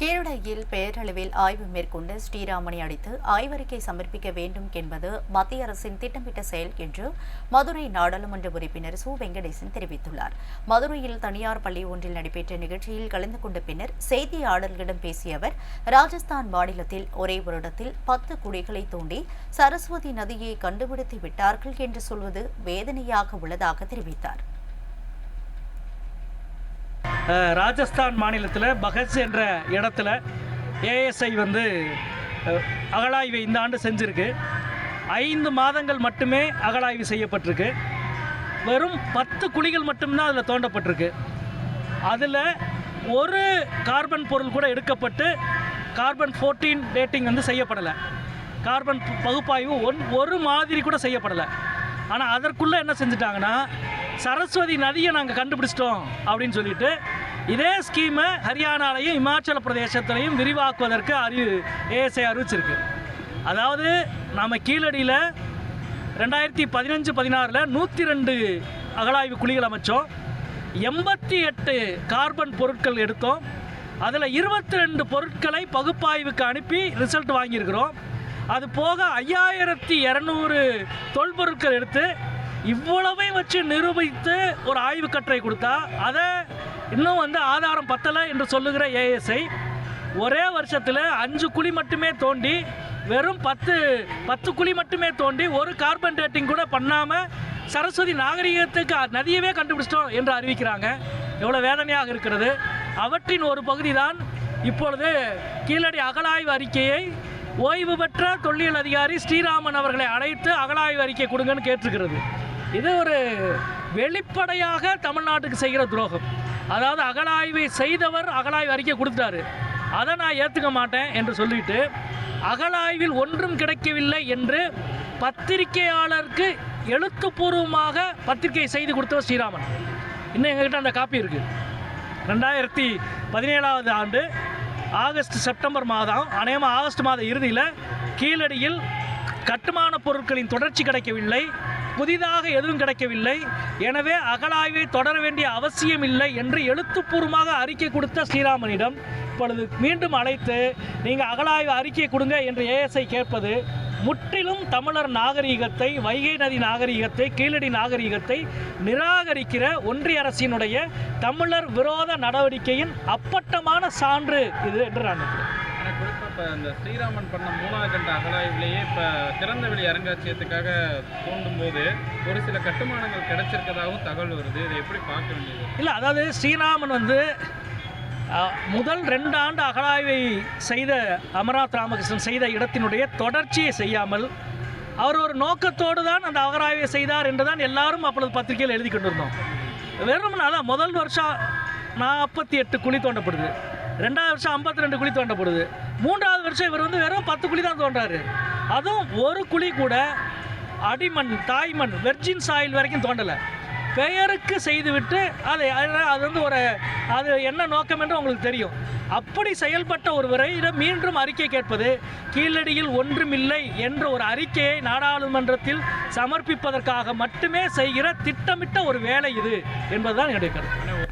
கீழடியில் பேரளவில் ஆய்வு மேற்கொண்டு ஸ்ரீராமனை அடித்து ஆய்வறிக்கை சமர்ப்பிக்க வேண்டும் என்பது மத்திய அரசின் திட்டமிட்ட செயல் என்று மதுரை நாடாளுமன்ற உறுப்பினர் சு. வெங்கடேசன் தெரிவித்துள்ளார். மதுரையில் தனியார் பள்ளி ஒன்றில் நடைபெற்ற நிகழ்ச்சியில் கலந்து கொண்ட பின்னர் செய்தியாளர்களிடம் பேசிய அவர் ராஜஸ்தான் மாநிலத்தில் ஒரே வருடத்தில் பத்து குடிகளை தோண்டி சரஸ்வதி நதியை கண்டுபிடித்து விட்டார்கள் என்று சொல்வது வேதனையாக உள்ளதாக தெரிவித்தார். ராஜஸ்தான் மாநிலத்தில் பகத் என்ற இடத்துல ஏஎஸ்ஐ வந்து அகழாய்வை இந்த ஆண்டு செஞ்சுருக்கு. ஐந்து மாதங்கள் மட்டுமே அகழாய்வு செய்யப்பட்டிருக்கு. வெறும் பத்து குழிகள் மட்டும்தான் அதில் தோண்டப்பட்டிருக்கு. அதில் ஒரு கார்பன் பொருள் கூட எடுக்கப்பட்டு கார்பன் 14 டேட்டிங் வந்து செய்யப்படலை. கார்பன் பகுப்பாய்வு ஒன் ஒரு மாதிரி கூட செய்யப்படலை. ஆனால் அதற்குள்ளே என்ன செஞ்சுட்டாங்கன்னா சரஸ்வதி நதியை நாங்கள் கண்டுபிடிச்சிட்டோம் அப்படின்னு சொல்லிட்டு இதே ஸ்கீமை ஹரியானாலையும் இமாச்சல பிரதேசத்திலையும் விரிவாக்குவதற்கு அறி ஏஎஸ்ஐ அறிவிச்சிருக்கு. அதாவது நம்ம கீழடியில் ரெண்டாயிரத்தி பதினஞ்சு பதினாறில் நூற்றி ரெண்டு அகழாய்வு குழிகள் அமைச்சோம். எண்பத்தி எட்டு கார்பன் பொருட்கள் எடுத்தோம். அதில் இருபத்தி ரெண்டு பொருட்களை பகுப்பாய்வுக்கு அனுப்பி ரிசல்ட் வாங்கியிருக்கிறோம். அது போக ஐயாயிரத்தி இரநூறு தொல்பொருட்கள் எடுத்து இவ்வளவையும் வச்சு நிரூபித்து ஒரு ஆய்வு கட்டுரை கொடுத்தா அதை இன்னும் வந்து ஆதாரம் பத்தலை என்று சொல்லுகிற ஏஎஸ்ஐ ஒரே வருஷத்தில் அஞ்சு குழி மட்டுமே தோண்டி வெறும் பத்து பத்து குழி மட்டுமே தோண்டி ஒரு கார்பன் டேட்டிங் கூட பண்ணாமல் சரஸ்வதி நாகரிகத்துக்கு நதியவே கண்டுபிடிச்சிட்டோம் என்று அறிவிக்கிறாங்க. எவ்வளோ வேதனையாக இருக்கிறது. அவற்றின் ஒரு பகுதி தான் இப்பொழுது கீழடி அகலாய்வு அறிக்கையை ஓய்வு பெற்ற தொல்லியல் அதிகாரி ஸ்ரீராமன் அவர்களை அழைத்து அகலாய்வு அறிக்கை கொடுங்கன்னு கேட்டிருக்கிறது. இது ஒரு வெளிப்படையாக தமிழ்நாட்டுக்கு செய்கிற துரோகம். அதாவது அகழாய்வை செய்தவர் அகழாய்வு அறிக்கை கொடுத்தாரு அதை நான் ஏற்றுக்க மாட்டேன் என்று சொல்லிட்டு அகழாய்வில் ஒன்றும் கிடைக்கவில்லை என்று பத்திரிகையாளருக்கு எழுத்துப்பூர்வமாக பத்திரிகை செய்து கொடுத்தவர் ஸ்ரீராமன். இன்னும் எங்ககிட்ட அந்த காப்பி இருக்குது ரெண்டாயிரத்தி பதினேழாவது ஆண்டு ஆகஸ்ட் செப்டம்பர் மாதம் அநேகமாக ஆகஸ்ட் மாத இறுதியில் கீழடியில் கட்டுமான பொருட்களின் தொடர்ச்சி கிடைக்கவில்லை. புதிதாக எதுவும் கிடைக்கவில்லை. எனவே அகழாய்வை தொடர வேண்டிய அவசியம் இல்லை என்று எழுத்துப்பூர்வமாக அறிக்கை கொடுத்த ஸ்ரீராமனிடம் இப்பொழுது மீண்டும் அழைத்து நீங்கள் அகழாய்வு அறிக்கை கொடுங்க என்று ஏஎஸ்ஐ கேட்பது முற்றிலும் தமிழர் நாகரீகத்தை வைகை நதி நாகரீகத்தை கீழடி நாகரீகத்தை நிராகரிக்கிற ஒன்றிய அரசினுடைய தமிழர் விரோத நடவடிக்கையின் அப்பட்டமான சான்று இது என்று நான் நினைக்கிறேன். குறிப்பாக இப்போ இந்த ஸ்ரீராமன் பண்ண மூணாவது கண்ட அகலாய்விலேயே இப்போ திறந்த வெளி அருங்காட்சியகத்துக்காக தோண்டும் போது ஒரு சில கட்டுமானங்கள் கிடைச்சிருக்கதாகவும் தகவல் வருது. இதை எப்படி பார்க்க வேண்டியது? இல்லை அதாவது ஸ்ரீராமன் வந்து முதல் ரெண்டு ஆண்டு அகழாய்வை செய்த அமர்நாத் ராமகிருஷ்ணன் செய்த இடத்தினுடைய தொடர்ச்சியை செய்யாமல் அவர் ஒரு நோக்கத்தோடு தான் அந்த அகராய்வை செய்தார் என்று தான் எல்லாரும் அப்பொழுது பத்திரிகையில் எழுதி கொண்டிருந்தோம். வெறும் அதான் முதல் வருஷம் நாற்பத்தி எட்டு குழி தோண்டப்படுது. ரெண்டாவது வருஷம் ஐம்பத்தி ரெண்டு குழி தோண்டப்படுது. மூன்றாவது வருஷம் இவர் வந்து வெறும் பத்து குழி தான் தோன்றாரு. அதுவும் ஒரு குழி கூட அடிமண் தாய்மண் வெர்ஜின் சாயில் வரைக்கும் தோண்டலை. பெயருக்கு செய்துவிட்டு அதை அது அது வந்து ஒரு அது என்ன நோக்கம் என்று உங்களுக்கு தெரியும். அப்படி செயல்பட்ட ஒருவரை மீண்டும் அறிக்கை கேட்பது கீழடியில் ஒன்றுமில்லை என்ற ஒரு அறிக்கையை நாடாளுமன்றத்தில் சமர்ப்பிப்பதற்காக மட்டுமே செய்கிற திட்டமிட்ட ஒரு வேலை இது என்பதுதான் என்னுடைய கருத்து.